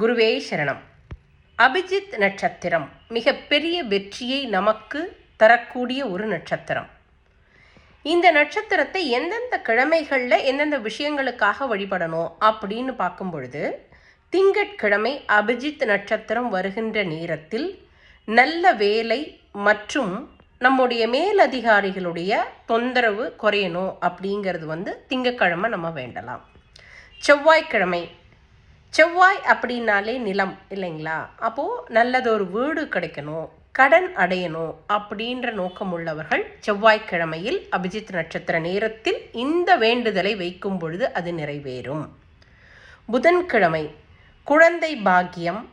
குருவே சரணம். அபிஜித் நட்சத்திரம் மிகப்பெரிய வெற்றியை நமக்கு தரக்கூடிய ஒரு நட்சத்திரம். இந்த நட்சத்திரத்தை எந்தெந்த கிழமைகளில் எந்தெந்த விஷயங்களுக்காக வழிபடணும் அப்படின்னு பார்க்கும் பொழுது திங்கட்கிழமை அபிஜித் நட்சத்திரம் வருகின்ற நேரத்தில் நல்ல வேலை மற்றும் நம்முடைய மேலதிகாரிகளுடைய தொந்தரவு குறையணும் அப்படிங்கிறது வந்து திங்கட்கிழமை நம்ம வேண்டலாம். செவ்வாய்க்கிழமை செவ்வாய் அப்படின்னாலே நிலம் இல்லைங்களா? அப்போது நல்லதொரு வீடு கிடைக்கணும் கடன் அடையணும் அப்படின்ற நோக்கம் உள்ளவர்கள் செவ்வாய்க்கிழமையில் அபிஜித் நட்சத்திர நேரத்தில் இந்த வேண்டுதலை வைக்கும் பொழுது அது நிறைவேறும். புதன்கிழமை குழந்தை பாக்கியம்.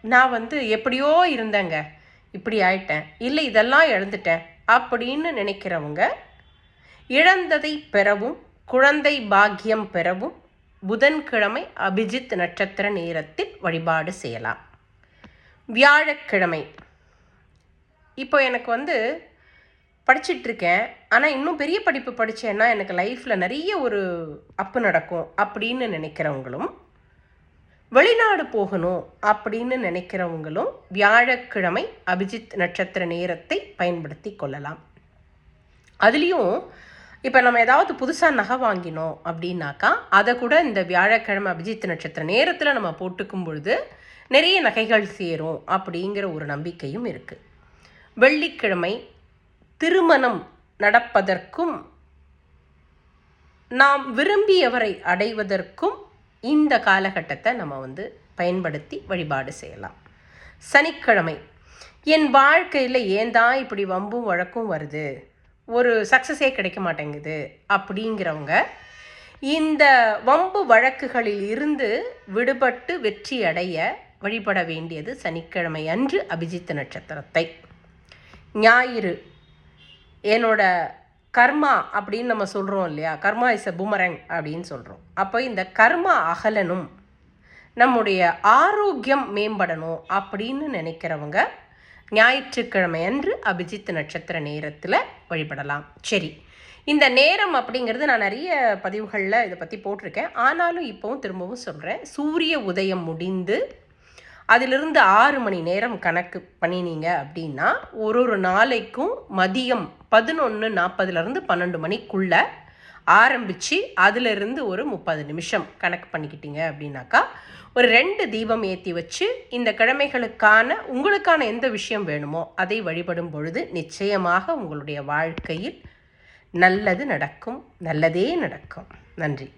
நான் வந்து எப்படியோ இருந்தேங்க இப்படி ஆயிட்டேன் இல்லை இதெல்லாம் இழந்துட்டேன் அப்படின்னு நினைக்கிறவங்க இழந்ததை பெறவும் குழந்தை பாக்கியம் பெறவும் புதன்கிழமை அபிஜித் நட்சத்திர நேரத்தில் வழிபாடு செய்யலாம். வியாழக்கிழமை. இப்போ எனக்கு வந்து படிச்சிட்ருக்கேன். ஆனால் இன்னும் பெரிய படிப்பு படித்தேன்னா எனக்கு லைஃப்பில் நிறைய ஒரு அப்பு நடக்கும் அப்படின்னு நினைக்கிறவங்களும் வெளிநாடு போகணும் அப்படின்னு நினைக்கிறவங்களும் வியாழக்கிழமை அபிஜித் நட்சத்திர நேரத்தை பயன்படுத்தி கொள்ளலாம். அதுலேயும் இப்போ நம்ம ஏதாவது புதுசாக நகை வாங்கினோம் அப்படின்னாக்கா அதை கூட இந்த வியாழக்கிழமை அபிஜித் நட்சத்திர நேரத்தில் நம்ம போட்டுக்கும் பொழுது நிறைய நகைகள் சேரும் அப்படிங்கிற ஒரு நம்பிக்கையும் இருக்குது வெள்ளிக்கிழமை திருமணம் நடப்பதற்கும் நாம் விரும்பியவரை அடைவதற்கும் இந்த காலகட்டத்தை நம்ம வந்து பயன்படுத்தி வழிபாடு செய்யலாம். சனிக்கிழமை என் வாழ்க்கையில் ஏன் தான் இப்படி வம்பும் வழக்கும் வருது? ஒரு சக்ஸஸே கிடைக்க மாட்டேங்குது அப்படிங்கிறவங்க இந்த வம்பு வழக்குகளில் இருந்து விடுபட்டு வெற்றி அடைய வழிபட வேண்டியது சனிக்கிழமை அன்று அபிஜித் நட்சத்திரத்தை. ஞாயிறு என்னோட கர்மா அப்படின்னு நம்ம சொல்கிறோம் இல்லையா? கர்மா இஸ் அ புமரங் அப்படின்னு சொல்கிறோம் அப்போ இந்த கர்மா அகலனும் நம்முடைய ஆரோக்கியம் மேம்படணும் அப்படின்னு நினைக்கிறவங்க ஞாயிற்றுக்கிழமை அன்று அபிஜித் நட்சத்திர நேரத்தில் வழிபடலாம். சரி இந்த நேரம் அப்படிங்கிறது நான் நிறைய பதிவுகளில் இதை பற்றி போட்டிருக்கேன். ஆனாலும் இப்போவும் திரும்பவும் சொல்கிறேன் சூரிய உதயம் முடிந்து அதிலிருந்து ஆறு மணி நேரம் கணக்கு பண்ணினீங்க அப்படின்னா ஒரு ஒரு நாளைக்கும் மதியம் பதினொன்று நாற்பதுலேருந்து பன்னெண்டு மணிக்குள்ளே ஆரம்பித்து அதிலிருந்து ஒரு முப்பது நிமிஷம் கணக்கு பண்ணிக்கிட்டீங்க அப்படின்னாக்கா ஒரு ரெண்டு தீபம் ஏற்றி வச்சு இந்த கிழமைகளுக்கான உங்களுக்கான எந்த விஷயம் வேணுமோ அதை வழிபடும் பொழுது நிச்சயமாக உங்களுடைய வாழ்க்கையில் நல்லது நடக்கும் நல்லதே நடக்கும். நன்றி.